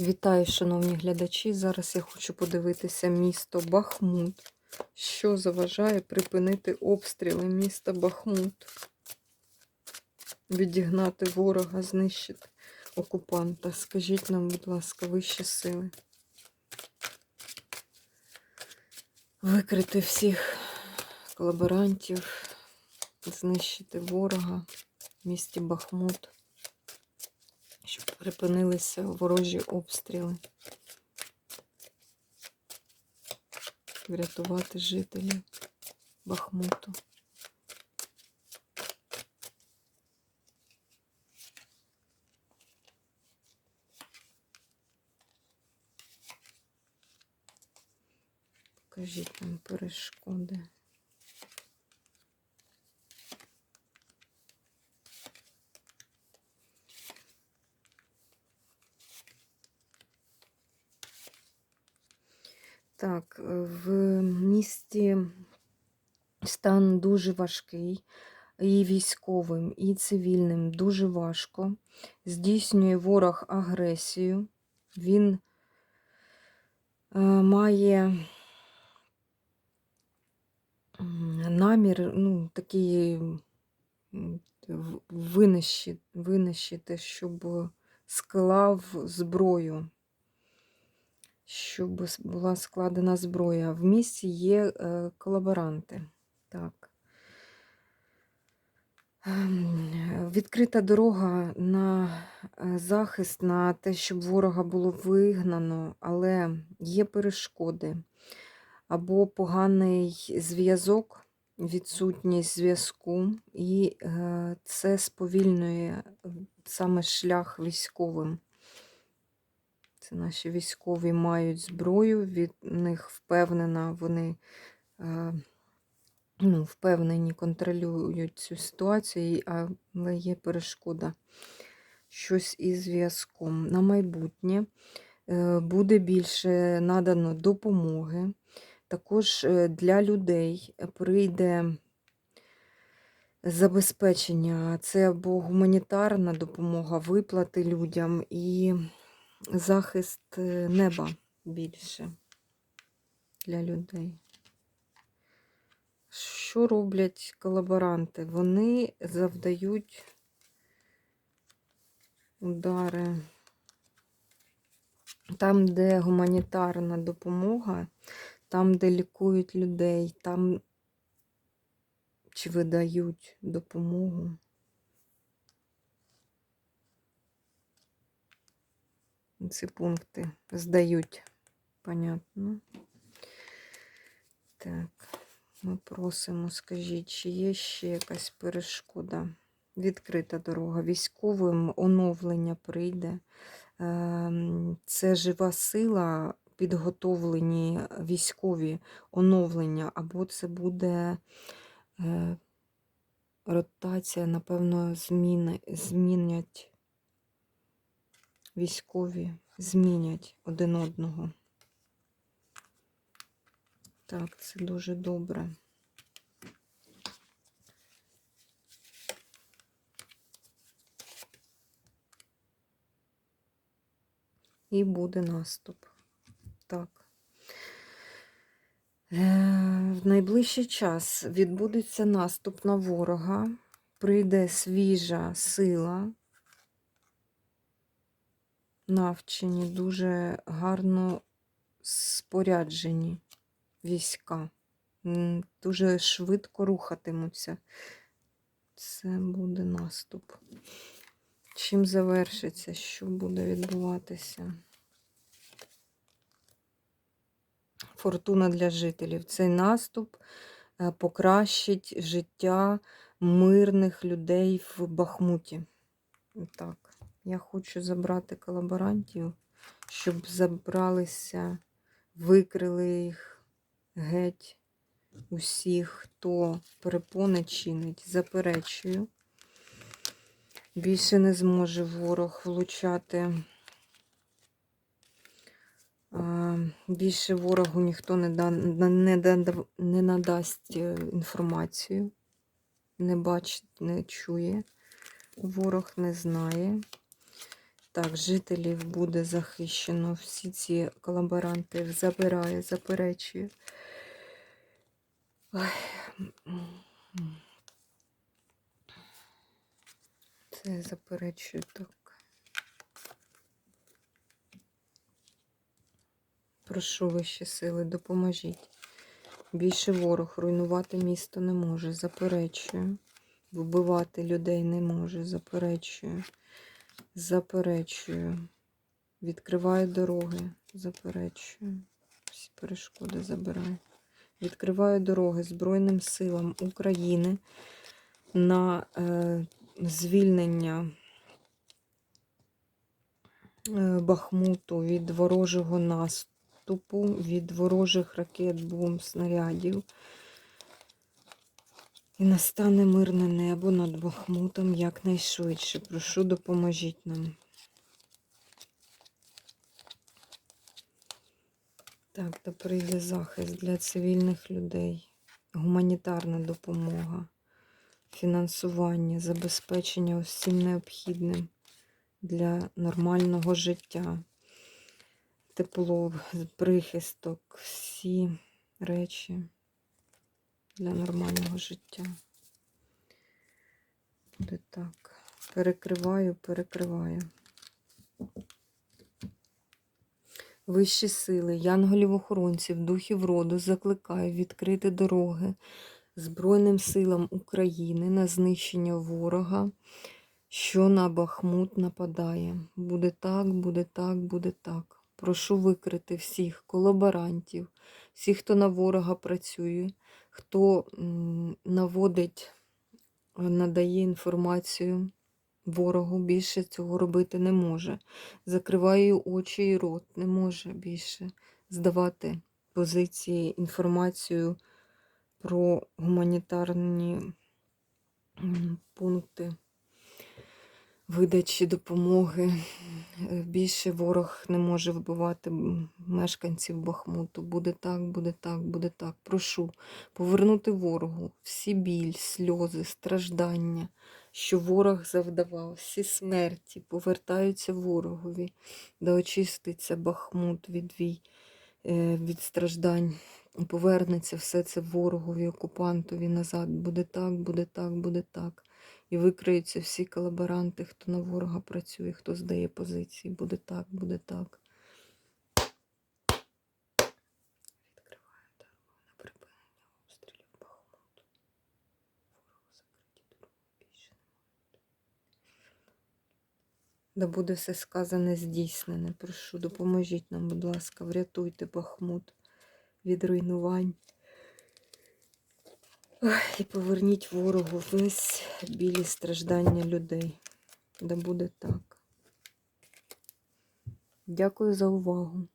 Вітаю, шановні глядачі. Зараз я хочу подивитися місто Бахмут. Що заважає припинити обстріли міста Бахмут? Відігнати ворога, знищити окупанта. Скажіть нам, будь ласка, вищі сили. Викрити всіх колаборантів, знищити ворога в місті Бахмут щоб припинилися ворожі обстріли. Врятувати жителів Бахмуту. Покажіть нам перешкоди. Так, е, в місті стан дуже важкий, і військовим, і цивільним дуже важко. Здійснює ворог агресію. Він е, має намір, ну, такий винищити, винищити, щоб склав зброю щоб була складена зброя. В місті є е, колаборанти. Так. Ем, відкрита дорога на е, захист, на те, щоб ворога було вигнано, але є перешкоди або поганий зв'язок, відсутність зв'язку, і е, це сповільнює саме шлях військовим. Це наші військові мають зброю, від них впевнена, вони е, ну, впевнені, контролюють цю ситуацію, але є перешкода щось із зв'язком. На майбутнє е, буде більше надано допомоги. Також е, для людей прийде забезпечення, це або гуманітарна допомога, виплати людям і захист е, неба більше для людей. Що роблять колаборанти? Вони завдають удари там, де гуманітарна допомога, там, де лікують людей, там чи видають допомогу. Ці пункти здають. Понятно. Так, ми просимо, скажіть, чи є ще якась перешкода? Відкрита дорога. Військовим оновлення прийде. Ем, це жива сила, підготовлені військові оновлення, або це буде е, ротація, напевно, зміни, змінять військові змінять один одного. Так, це дуже добре. І буде наступ. Так. Е, в найближчий час відбудеться наступ на ворога, прийде свіжа сила, навчені, дуже гарно споряджені війська. Дуже швидко рухатимуться. Це буде наступ. Чим завершиться, що буде відбуватися? Фортуна для жителів. Цей наступ е, покращить життя мирних людей в Бахмуті. Так. Я хочу забрати колаборантів, щоб забралися, викрили їх геть усіх, хто перепони чинить, заперечую. Більше не зможе ворог влучати. Більше ворогу ніхто не да, не, да, не надасть е, інформацію, не бачить, не чує. Ворог не знає Так, жителів буде захищено. Всі ці колаборанти забирає, заперечує. Ой. Це заперечую так. Прошу вищі сили, допоможіть. Більше ворог руйнувати місто не може, заперечую. Вбивати людей не може, заперечую. Заперечую. Відкриваю дороги, заперечую. Всі перешкоди забираю. Відкриваю дороги Збройним силам України на е, звільнення е, Бахмуту від ворожого наступу, від ворожих ракет, бомб, снарядів. І настане мирне небо над Бахмутом якнайшвидше. Прошу, допоможіть нам. Так, то прийде захист для цивільних людей, гуманітарна допомога, фінансування, забезпечення усім необхідним для нормального життя, тепло, прихисток, всі речі для нормального життя. Буде так. Перекриваю, перекриваю. Вищі сили, янголів-охоронців, духів роду закликаю відкрити дороги Збройним силам України на знищення ворога, що на Бахмут нападає. Буде так, буде так, буде так. Прошу викрити всіх колаборантів, всіх, хто на ворога працює, хто наводить, е, надає інформацію ворогу, більше цього робити не може. Закриваю очі і рот, не може більше здавати позиції, інформацію про гуманітарні пункти видачі допомоги. Е, Більше ворог не може вбивати мешканців Бахмуту. Буде так, буде так, буде так. Прошу повернути ворогу всі біль, сльози, страждання, що ворог завдавав, всі смерті повертаються ворогові, да очиститься Бахмут від вій, е, від страждань. Повернеться все це ворогові, окупантові назад. Буде так, буде так, буде так. І викриються всі колаборанти, хто на ворога працює, хто здає позиції. Буде так, буде так. Відкриваю дорогу на припинення обстрілів Бахмуту. Ворогу закриті дороги більше немає. Да буде все сказане здійснене. Прошу, допоможіть нам, будь ласка, врятуйте Бахмут від руйнувань. Ой, І поверніть ворогу весь білі страждання людей. Да буде так. Дякую за увагу.